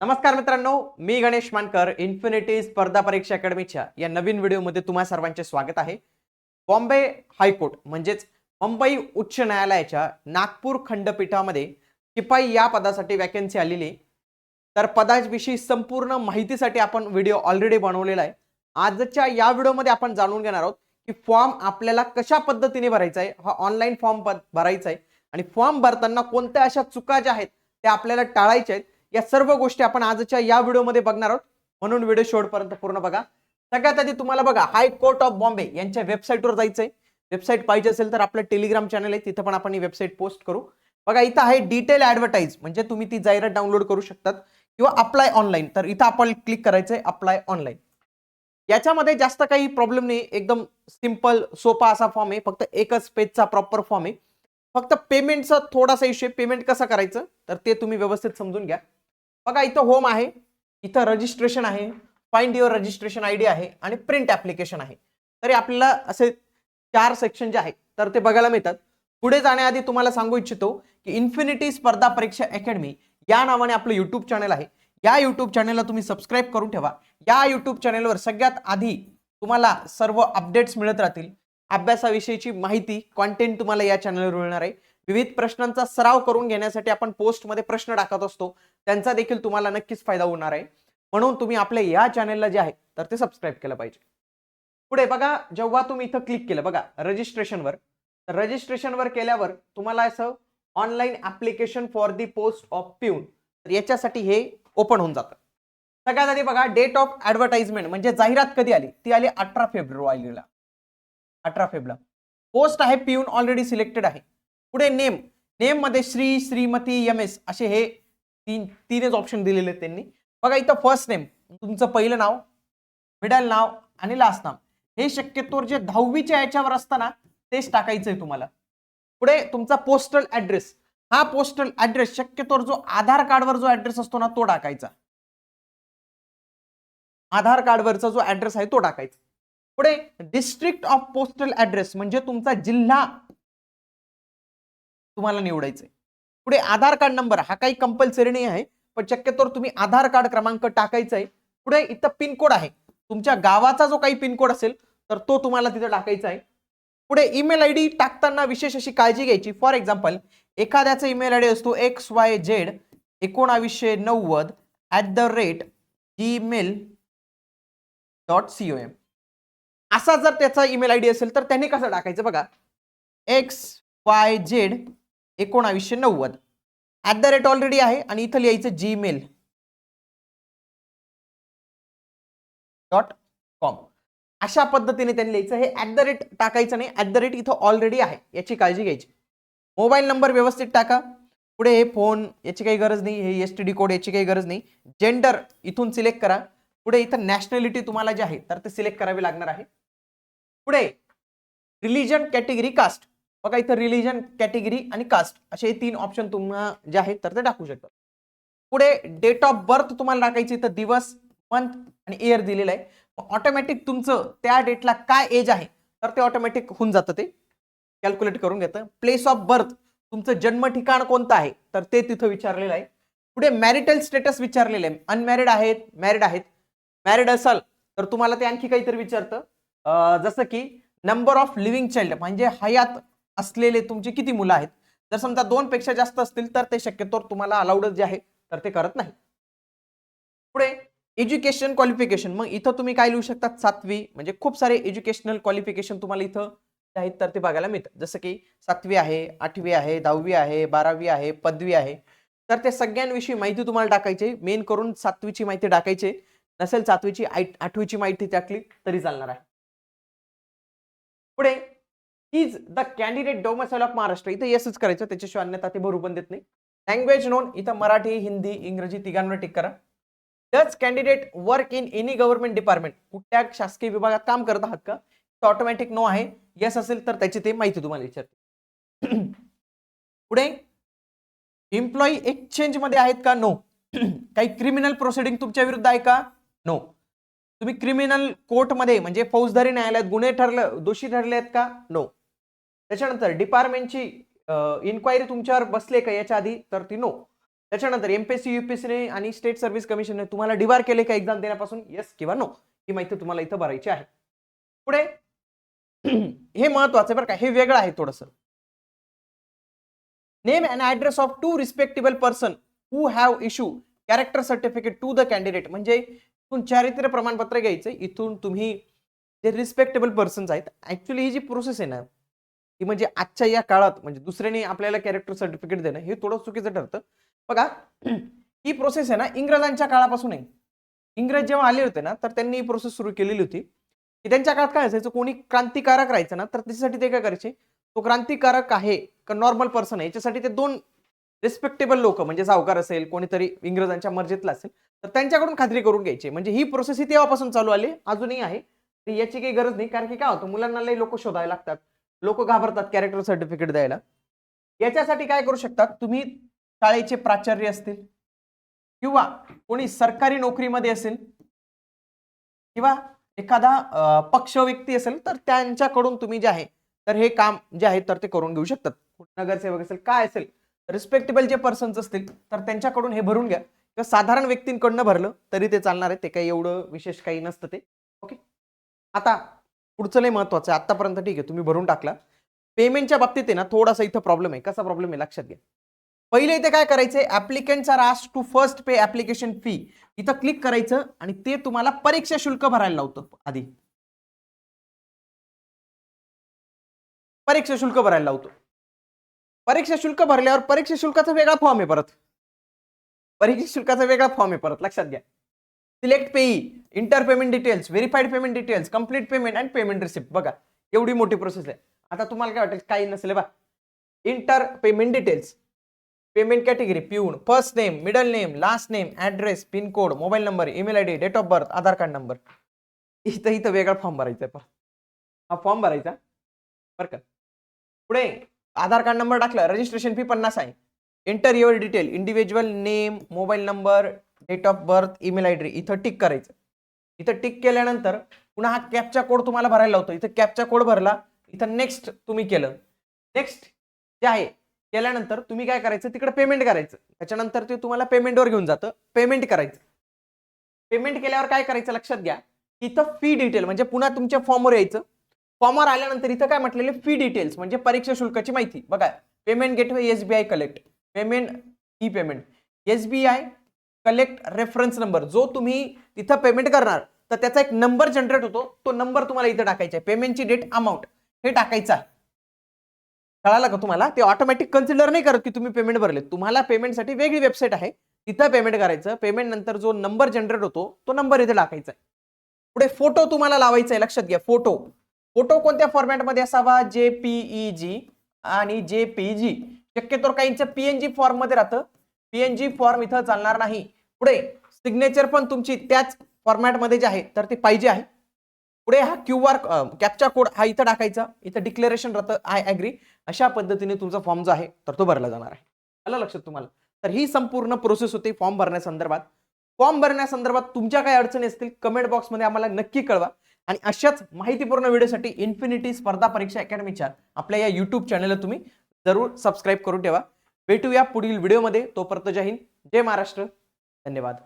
नमस्कार मित्रांनो मी गणेश मानकर इन्फिनिटी स्पर्धा परीक्षा अकॅडमीच्या या नवीन व्हिडिओमध्ये तुम्हा सर्वांचे स्वागत आहे. बॉम्बे हायकोर्ट म्हणजेच मुंबई उच्च न्यायालयाच्या नागपूर खंडपीठामध्ये शिपाई या पदासाठी वॅकन्सी आलेली आहे. तर पदाविषयी संपूर्ण माहितीसाठी आपण व्हिडिओ ऑलरेडी बनवलेला आहे. आजच्या या व्हिडिओमध्ये आपण जाणून घेणार आहोत की फॉर्म आपल्याला कशा पद्धतीने भरायचा आहे हा ऑनलाईन फॉर्म भरायचा आहे. आणि फॉर्म भरताना कोणत्या अशा चुका ज्या आहेत त्या आपल्याला टाळायच्या आहेत. या सर्व गोष्टी आपण आजच्या या व्हिडिओमध्ये बघणार आहोत. म्हणून व्हिडिओ शेवटपर्यंत पूर्ण बघा. सगळ्यात आधी तुम्हाला बघा हाय कोर्ट ऑफ बॉम्बे यांच्या वेबसाईटवर जायचंय. वेबसाईट पाहिजे असेल तर आपलं टेलिग्राम चॅनल आहे तिथं पण आपण ही वेबसाईट पोस्ट करू. बघा इथं आहे डिटेल ऍडव्हर्टाईज म्हणजे तुम्ही ती जाहिरात डाउनलोड करू शकतात किंवा अप्लाय ऑनलाईन. तर इथं आपण क्लिक करायचंय अप्लाय ऑनलाईन. याच्यामध्ये जास्त काही प्रॉब्लेम नाही एकदम सिंपल सोपा असा फॉर्म आहे. फक्त एकच पेजचा प्रॉपर फॉर्म आहे. फक्त पेमेंटचा थोडासा इश्यू पेमेंट कसं करायचं? तर ते तुम्ही व्यवस्थित समजून घ्या. बघा इथं होम आहे. इथं रजिस्ट्रेशन आहे. Find your registration I D आहे आणि प्रिंट ऍप्लिकेशन आहे. तरी आपल्याला असे चार सेक्शन जे आहेत तर ते बघायला मिळतात. पुढे जाण्याआधी तुम्हाला सांगू इच्छितो की इन्फिनिटी स्पर्धा परीक्षा अकॅडमी या नावाने आपलं युट्यूब चॅनल आहे. या युट्यूब चॅनलला तुम्ही सबस्क्राईब करून ठेवा. या युट्यूब चॅनलवर सगळ्यात आधी तुम्हाला सर्व अपडेट्स मिळत राहतील. अभ्यासाविषयीची माहिती कॉन्टेंट तुम्हाला या चॅनलवर मिळणार आहे. विविध प्रश्नांचा सराव करून घेण्यासाठी आपण पोस्टमध्ये प्रश्न टाकत असतो. त्यांचा देखील तुम्हाला नक्कीच फायदा होणार आहे. म्हणून तुम्ही आपल्या या चॅनेलला जे आहे तर ते सबस्क्राईब केलं पाहिजे. पुढे बघा जेव्हा तुम्ही इथं क्लिक केलं बघा रजिस्ट्रेशनवर तर रजिस्ट्रेशनवर केल्यावर तुम्हाला असं online application for the post of peon तर याच्यासाठी हे ओपन होऊन जातं. सगळ्यात आधी बघा डेट ऑफ ऍडव्हर्टाइजमेंट म्हणजे जाहिरात कधी आली? ती आली अठरा फेब्रुवारीला. अठरा फेब्रुवारी. पोस्ट आहे पिऊन ऑलरेडी सिलेक्टेड आहे. पुढे नेम. नेममध्ये श्री श्रीमती एम एस असे हे तीन तीनच ऑप्शन दिलेले आहेत त्यांनी. बघा इथं फर्स्ट नेम तुमचं पहिलं नाव मिडल नाव आणि लास्ट नाव. हे शक्यतोवर जे दहावीच्या याच्यावर असताना तेच टाकायचं आहे तुम्हाला. पुढे तुमचा पोस्टल ऍड्रेस हा पोस्टल ऍड्रेस शक्यतोवर जो आधार कार्डवर जो ऍड्रेस असतो ना तो टाकायचा. आधार कार्डवरचा जो ऍड्रेस आहे तो टाकायचा. पुढे डिस्ट्रिक्ट ऑफ पोस्टल ऍड्रेस म्हणजे तुमचा जिल्हा तुम्हाला निवडायचं आहे पुढे आधार कार्ड नंबर हा काही कंपल्सरी नाही आहे पण शक्यतोवर तुम्ही आधार कार्ड क्रमांक टाकायचा आहे पुढे इथं पिनकोड आहे. तुमच्या गावाचा जो काही पिनकोड असेल तर तो तुम्हाला तिथं टाकायचा आहे. पुढे ईमेल आय डी टाकताना विशेष अशी काळजी घ्यायची. फॉर एक्झाम्पल एखाद्याचा ईमेल आय डी असतो एक्स वाय झेड एकोणावीसशे नव्वद at the rate Gmail dot C O M असा जर त्याचा ईमेल आय डी असेल तर त्याने कसं टाकायचं बघा? एक्स वाय झेड एकोणावीसशे नव्वद. ॲट द रेट ऑलरेडी आहे आणि इथं लिहायचं जीमेल डॉट कॉम अशा पद्धतीने त्यांनी लिहायचं. हे ॲट द रेट टाकायचं नाही. ॲट द रेट इथं ऑलरेडी आहे. याची काळजी घ्यायची. मोबाईल नंबर व्यवस्थित टाका. पुढे हे फोन याची काही गरज नाही. हे एस टी डी कोड याची काही गरज नाही. जेंडर इथून सिलेक्ट करा. पुढे इथं नॅशनॅलिटी तुम्हाला जे आहे तर ते सिलेक्ट करावी लागणार आहे. पुढे रिलिजन कॅटेगरी कास्ट बघा इथं रिलिजन कॅटेगरी आणि कास्ट असे तीन ऑप्शन तुम्हाला जे आहेत तर ते टाकू शकतात. पुढे डेट ऑफ बर्थ तुम्हाला टाकायची तर दिवस मंथ आणि इयर दिलेलं आहे. ऑटोमॅटिक तुमचं त्या डेटला काय एज आहे तर ते ऑटोमॅटिक होऊन जातं ते. कॅल्क्युलेट करून घेतं. प्लेस ऑफ बर्थ तुमचं जन्म ठिकाण कोणतं आहे तर ते तिथं विचारलेलं आहे. पुढे मॅरिटल स्टेटस विचारलेलं आहे. अनमॅरिड आहेत मॅरिड आहेत. मॅरिड असाल तर तुम्हाला ते आणखी काहीतरी विचारतं. जसं की नंबर ऑफ लिव्हिंग चाइल्ड म्हणजे हयात असलेले तुमचे किती मुलं आहेत? जर समजा दोन पेक्षा जास्त असतील तर ते शक्यतोवर तुम्हाला अलाउडच जे आहे तर ते करत नाही पुढे एज्युकेशन क्वालिफिकेशन मग इथं तुम्ही काय लिहू शकतात सातवी. म्हणजे खूप सारे एज्युकेशनल क्वालिफिकेशन तुम्हाला इथं जे आहेत तर ते बघायला मिळतं. जसं की सातवी आहे आठवी आहे दहावी आहे बारावी आहे पदवी आहे. तर त्या सगळ्यांविषयी माहिती तुम्हाला टाकायची. मेन करून सातवीची माहिती टाकायची. नसेल सातवीची आठवीची माहिती टाकली तरी चालणार आहे. पुढे is the candidate domicile of Maharashtra इथं येसच करायचं त्याच्याशिवाय अन्यथा ते भरू पण देत नाही. लँग्वेज नोन इथं मराठी हिंदी इंग्रजी तिघांवर टिक करा. Does candidate work in any government department कुठल्या शासकीय विभागात काम करत आहात का? ऑटोमॅटिक नो आहे. येस असेल तर त्याची ते माहिती तुम्हाला विचारते. पुढे एम्प्लॉई एक्सचेंजमध्ये आहेत का? नो काही क्रिमिनल प्रोसिडिंग तुमच्या विरुद्ध आहे का? नो तुम्ही क्रिमिनल कोर्टमध्ये म्हणजे फौजदारी न्यायालयात गुन्हे ठरलं दोषी ठरले आहेत का? नो त्याच्यानंतर डिपार्टमेंटची इन्क्वायरी तुमच्यावर बसले का याच्या आधी तर ती नो त्याच्यानंतर एमपीएससी युपीएससीने आणि स्टेट सर्व्हिस कमिशनने तुम्हाला डिबार केले का एक्झाम देण्यापासून? येस किंवा नो ही माहिती तुम्हाला इथं भरायची आहे. पुढे हे महत्वाचं आहे बरं का. हे वेगळं आहे थोडंसं. Name and address of two respectable person who have issue character certificate to the candidate म्हणजे इथून चारित्र्य प्रमाणपत्र घ्यायचं. इथून तुम्ही जे रिस्पेक्टेबल पर्सन्स आहेत ऍक्च्युली ही जी प्रोसेस आहे ना ती म्हणजे आजच्या या काळात म्हणजे दुसऱ्याने आपल्याला कॅरेक्टर सर्टिफिकेट देणं हे थोडं चुकीचं ठरतं. बघा ही प्रोसेस आहे ना इंग्रजांच्या काळापासून आहे. इंग्रज जेव्हा आले होते ना तर त्यांनी ही प्रोसेस सुरू केलेली होती. की त्यांच्या काळात काय असायचं कोणी क्रांतिकारक राहायचं ना तर त्याच्यासाठी ते काय करायचे? तो क्रांतिकारक आहे का नॉर्मल पर्सन आहे याच्यासाठी ते दोन रिस्पेक्टेबल लोक म्हणजे सावकार असेल कोणीतरी इंग्रजांच्या मर्जीतला असेल तर त्यांच्याकडून खात्री करून घ्यायची. म्हणजे ही प्रोसेस ही तेव्हापासून चालू आली अजूनही आहे. तर याची काही गरज नाही कारण की काय होतं मुलांना लई लोक शोधायला लागतात. लोक घाबरतात कॅरेक्टर सर्टिफिकेट द्यायला. याच्यासाठी काय करू शकतात? तुम्ही शाळेचे प्राचार्य असतील किंवा कोणी सरकारी नोकरीमध्ये असेल किंवा एखादा पक्ष व्यक्ती असेल तर त्यांच्याकडून तुम्ही जे आहे तर हे काम जे आहे तर ते करून घेऊ शकतात. नगरसेवक असेल काय असेल रिस्पेक्टेबल जे पर्सन्स असतील तर त्यांच्याकडून हे भरून घ्या. किंवा साधारण व्यक्तींकडनं भरलं तरी ते चालणार आहे ते काही एवढं विशेष काही नसतं ते. ओके आता पुढचं लय महत्वाचं आहे. आतापर्यंत ठीक आहे तुम्ही भरून टाकला. पेमेंटच्या बाबतीत आहे ना थोडासा इथं प्रॉब्लेम आहे. कसा प्रॉब्लेम आहे? लक्षात घ्या. पहिले इथे काय करायचंय? Applicants are asked to first pay application fee इथं क्लिक करायचं आणि ते तुम्हाला परीक्षा शुल्क भरायला लावतं आधी. परीक्षा शुल्क भरायला लावतो. परीक्षा शुल्क भरल्यावर परीक्षा शुल्काचा वेगळा फॉर्म आहे परत. परीक्षा शुल्काचा वेगळा फॉर्म आहे परत. लक्षात घ्या. Select pay enter payment details verified payment details complete payment and payment receipt. बघा एवढी मोठी प्रोसेस आहे. आता तुम्हाला काय वाटेल? काही नसेल बा. Enter payment details. Payment category peon first name middle name last name address pin code mobile number email I D date of birth Aadhaar card number. इथं इथं वेगळा फॉर्म भरायचा आहे हा फॉर्म भरायचा. बरं का. पुढे आधार कार्ड नंबर टाकला रजिस्ट्रेशन फी पन्नास आहे. Enter your detail individual name mobile number date of birth email I D इथं टिक करायचं. इथं टिक केल्यानंतर पुन्हा हा कॅपचा कोड तुम्हाला भरायला लावतो. इथं कॅपचा कोड भरला इथं नेक्स्ट तुम्ही केलं. नेक्स्ट जे आहे केल्यानंतर तुम्ही काय करायचं? तिकडे पेमेंट करायचं. त्याच्यानंतर ते तुम्हाला पेमेंटवर घेऊन जातं. पेमेंट करायचं. पेमेंट केल्यावर काय करायचं? लक्षात घ्या. इथं फी डिटेल म्हणजे पुन्हा तुमच्या फॉर्मवर यायचं. फॉर्मवर आल्यानंतर इथं काय म्हटलेले? फी डिटेल्स म्हणजे परीक्षा शुल्काची माहिती. बघा payment gateway S B I collect payment e payment S B I collect reference number जो तुम्ही तिथं पेमेंट करणार तर त्याचा एक नंबर जनरेट होतो. तो नंबर तुम्हाला इथं टाकायचा आहे. पेमेंटची डेट अमाऊंट हे टाकायचं. आहे कळालं का तुम्हाला? ते ऑटोमॅटिक कन्सिडर नाही करत की तुम्ही पेमेंट भरले तुम्हाला पेमेंटसाठी वेगळी वेबसाईट आहे. तिथं पेमेंट करायचं. पेमेंट नंतर जो नंबर जनरेट होतो तो नंबर इथे टाकायचा आहे. पुढे फोटो तुम्हाला लावायचा आहे. लक्षात घ्या फोटो फोटो कोणत्या फॉर्मॅटमध्ये असावा? जे पीई जी आणि जे पी जी शक्यतो काहींचं पीएनजी फॉर्ममध्ये राहतं. पीएनजी फॉर्म इथं चालणार नाही. पुढे सिग्नेचर पण तुमची त्याच फॉर्मॅटमध्ये जे आहे तर ते पाहिजे आहे. पुढे हा क्यू आर कॅपचा कोड हा इथं टाकायचा. इथं डिक्लेरेशन राहतं आय ॲग्री अशा पद्धतीने तुमचा फॉर्म जो आहे तर तो भरला जाणार आहे. आलं लक्षात तुम्हाला? तर ही संपूर्ण प्रोसेस होती फॉर्म भरण्यासंदर्भात फॉर्म भरण्यासंदर्भात तुमच्या काय अडचणी असतील कमेंट बॉक्समध्ये आम्हाला नक्की कळवा. आणि अशाच माहितीपूर्ण व्हिडिओसाठी इन्फिनिटी स्पर्धा परीक्षा अकॅडमीच्या आपल्या या यूट्यूब चॅनलला तुम्ही जरूर सबस्क्राईब करून ठेवा. भेटूया पुढील व्हिडिओमध्ये. तोपर्यंत जय हिंद जय महाराष्ट्र. धन्यवाद.